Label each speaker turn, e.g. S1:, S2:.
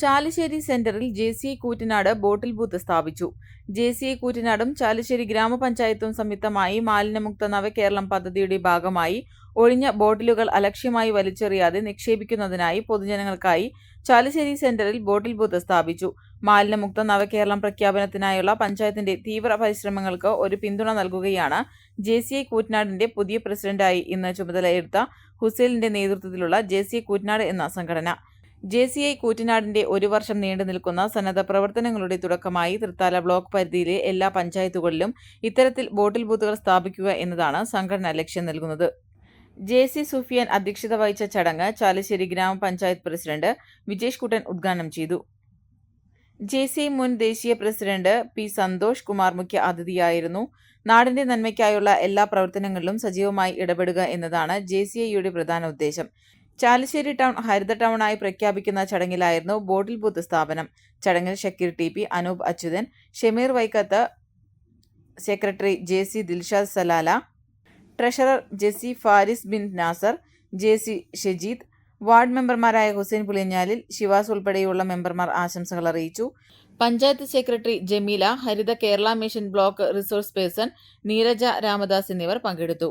S1: ചാലിശ്ശേരി സെന്ററിൽ J C Koottanad bottle booth സ്ഥാപിച്ചു. J C കൂറ്റനാടും ചാലിശ്ശേരി ഗ്രാമപഞ്ചായത്തും സംയുക്തമായി മാലിന്യമുക്ത നവകേരളം പദ്ധതിയുടെ ഭാഗമായി ഒഴിഞ്ഞ ബോട്ടിലുകൾ അലക്ഷ്യമായി വലിച്ചെറിയാതെ നിക്ഷേപിക്കുന്നതിനായി പൊതുജനങ്ങൾക്കായി ചാലശ്ശേരി സെന്ററിൽ ബോട്ടിൽ ബൂത്ത് സ്ഥാപിച്ചു. മാലിന്യമുക്ത നവകേരളം പ്രഖ്യാപനത്തിനായുള്ള പഞ്ചായത്തിന്റെ തീവ്ര പരിശ്രമങ്ങൾക്ക് ഒരു പിന്തുണ നൽകുകയാണ് ജെ സി കൂറ്റനാടിന്റെ പുതിയ പ്രസിഡന്റായി ഇന്ന് ചുമതലയെടുത്ത ഹുസൈലിന്റെ നേതൃത്വത്തിലുള്ള ജെ സി കൂറ്റനാട് എന്ന സംഘടന. ജെ സി ഐ കൂറ്റനാടിന്റെ ഒരു വർഷം നീണ്ടു നിൽക്കുന്ന സന്നദ്ധ പ്രവർത്തനങ്ങളുടെ തുടക്കമായി തൃത്താല ബ്ലോക്ക് പരിധിയിലെ എല്ലാ പഞ്ചായത്തുകളിലും ഇത്തരത്തിൽ ബോട്ടിൽ ബൂത്തുകൾ സ്ഥാപിക്കുക എന്നതാണ് സംഘടന ലക്ഷ്യം നൽകുന്നത്. ജെ സി സുഫിയാൻ അധ്യക്ഷത വഹിച്ച ചടങ്ങ് ചാലശ്ശേരി ഗ്രാമപഞ്ചായത്ത് പ്രസിഡന്റ് വിജേഷ് കുട്ടൻ ഉദ്ഘാടനം ചെയ്തു. ജെ സി മുൻ ദേശീയ പ്രസിഡന്റ് പി സന്തോഷ് കുമാർ മുഖ്യ അതിഥിയായിരുന്നു. നാടിന്റെ നന്മയ്ക്കായുള്ള എല്ലാ പ്രവർത്തനങ്ങളിലും സജീവമായി ഇടപെടുക എന്നതാണ് ജെ സി ഐയുടെ പ്രധാന ഉദ്ദേശം. ചാലിശ്ശേരി ടൗൺ ഹരിത ടൗണായി പ്രഖ്യാപിക്കുന്ന ചടങ്ങിലായിരുന്നു ബോട്ടിൽ ബൂത്ത് സ്ഥാപനം. ചടങ്ങിൽ Shakir T P Anoop Achuthan Shameer Vaikkath secretary J C Dilshad Salalah treasurer JC Faris bin Nasar J C Shejeed ward മെമ്പർമാരായ ഹുസൈൻ പുളിഞ്ഞാലിൽ ശിവാസ് ഉൾപ്പെടെയുള്ള മെമ്പർമാർ ആശംസകൾ അറിയിച്ചു. Panchayat secretary Jameela Haritha Kerala mission block resource person Neeraja Ramadas എന്നിവർ പങ്കെടുത്തു.